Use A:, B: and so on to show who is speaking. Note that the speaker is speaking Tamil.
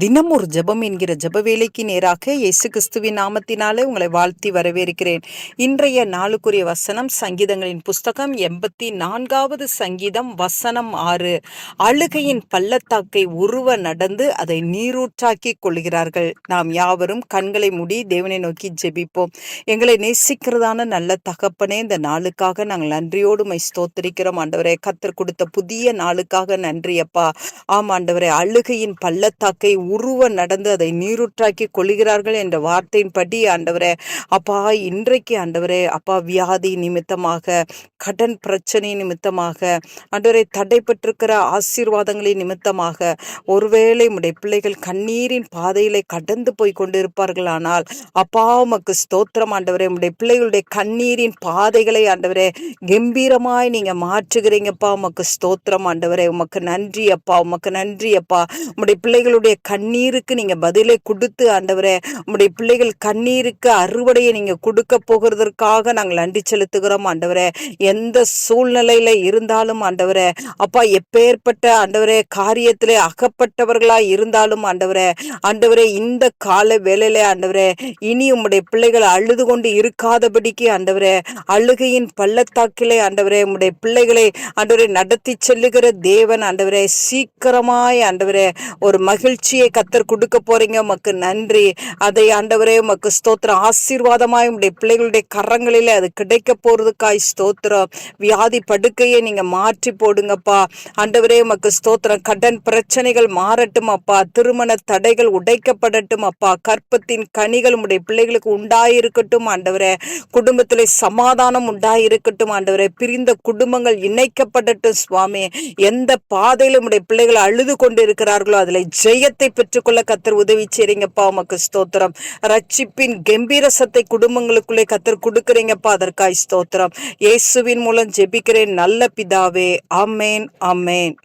A: தினம் ஒரு ஜெபம் என்கிற ஜெப வேலைக்கு நேராக இயேசு கிறிஸ்துவின் நாமத்தினாலே உங்களை வாழ்த்தி வரவேற்கிறேன். இன்றைய நாளுக்குரிய வசனம் சங்கீதங்களின் புஸ்தகம் எண்பத்தி நான்காவது சங்கீதம் வசனம் ஆறு. அழுகையின் பள்ளத்தாக்கை உருவ நடந்து அதை நீரூற்றாக்கி கொள்கிறார்கள். நாம் யாவரும் கண்களை மூடி தேவனை நோக்கி ஜெபிப்போம். எங்களை நேசிக்கிறதான நல்ல தகப்பனே இந்த நாளுக்காக நாங்கள் நன்றியோடு மை ஸ்தோத்திரிக்கிறோம். ஆண்டவரே கத்தர் கொடுத்த புதிய நாளுக்காக நன்றியப்பா ஆம் ஆண்டவரே அழுகையின் பள்ளத்தாக்கை உருவ நடந்து அதை நீருற்றாக்கி கொள்கிறார்கள் என்ற வார்த்தையின்படி ஆண்டவரே அப்பா இன்றைக்கு ஆண்டவரே அப்பா வியாதி நிமித்தமாக கடன் பிரச்சனை நிமித்தமாக ஆண்டவரை தடைப்பட்டிருக்கிற ஆசீர்வாதங்களின் நிமித்தமாக ஒருவேளை உடைய பிள்ளைகள் கண்ணீரின் பாதையிலே கடந்து போய் கொண்டிருப்பார்கள் ஆனால் அப்பா உமக்கு ஸ்தோத்திரம் ஆண்டவரே உடைய பிள்ளைகளுடைய கண்ணீரின் பாதைகளை ஆண்டவரே கம்பீரமாய் நீங்க மாற்றுகிறீங்கப்பா உமக்கு ஸ்தோத்திரம் ஆண்டவரே உமக்கு நன்றி அப்பா உமக்கு நன்றி அப்பா உடைய பிள்ளைகளுடைய கண்ணீருக்கு நீங்க பதிலை கொடுத்து ஆண்டவரே உங்களுடைய பிள்ளைகள் கண்ணீருக்கு அறுவடையை நீங்க கொடுக்க போகிறதற்காக நாங்கள் நன்றி செலுத்துகிறோம் ஆண்டவரே. எந்த சூழ்நிலையில இருந்தாலும் ஆண்டவரே அப்பா எப்பேற்பட்ட ஆண்டவரே காரியத்தில் அகப்பட்டவர்களா இருந்தாலும் ஆண்டவரே ஆண்டவரே இந்த கால வேலையில ஆண்டவரே இனி உம்முடைய பிள்ளைகள் அழுது கொண்டு இருக்காதபடிக்கு ஆண்டவரே அழுகையின் பள்ளத்தாக்கிலே ஆண்டவரே உம்முடைய பிள்ளைகளை ஆண்டவரை நடத்தி செல்லுகிற தேவன் ஆண்டவரே சீக்கிரமாய் ஆண்டவரே ஒரு மகிழ்ச்சி வெற்றியை கத்தர் கொடுக்க போறீங்க. உமக்கு நன்றி. அதை ஆண்டவரே உமக்கு ஸ்தோத்திரம். ஆசீர்வாதமாய் உடைய பிள்ளைகளுடைய கரங்களிலே அது கிடைக்க போறதுக்காய் ஸ்தோத்திரம். வியாதி படுக்கையை நீங்க மாற்றி போடுங்கப்பா. ஆண்டவரே உமக்கு ஸ்தோத்திரம். கடன் பிரச்சனைகள் மாறட்டும் அப்பா. திருமண தடைகள் உடைக்கப்படட்டும் அப்பா. கற்பத்தின் கனிகள் உடைய பிள்ளைகளுக்கு உண்டாயிருக்கட்டும் ஆண்டவரே. குடும்பத்தில் சமாதானம் உண்டாயிருக்கட்டும் ஆண்டவரே. பிரிந்த குடும்பங்கள் இணைக்கப்படட்டும் சுவாமி. எந்த பாதையிலும் உடைய பிள்ளைகள் அழுது கொண்டு இருக்கிறார்களோ அதில் ஜெயத்தை பெற்றுக்கொள்ள கத்தர் உதவி செய்றீங்கப்பா. உமக்கு ஸ்தோத்திரம். ரட்சிப்பின் கம்பீரசத்தை குடும்பங்களுக்குள்ளே கத்தர் கொடுக்குறீங்கப்பா. அதற்காய் ஸ்தோத்திரம். இயேசுவின் மூலம் ஜெபிக்கிறேன். நல்ல பிதாவே. Amen amen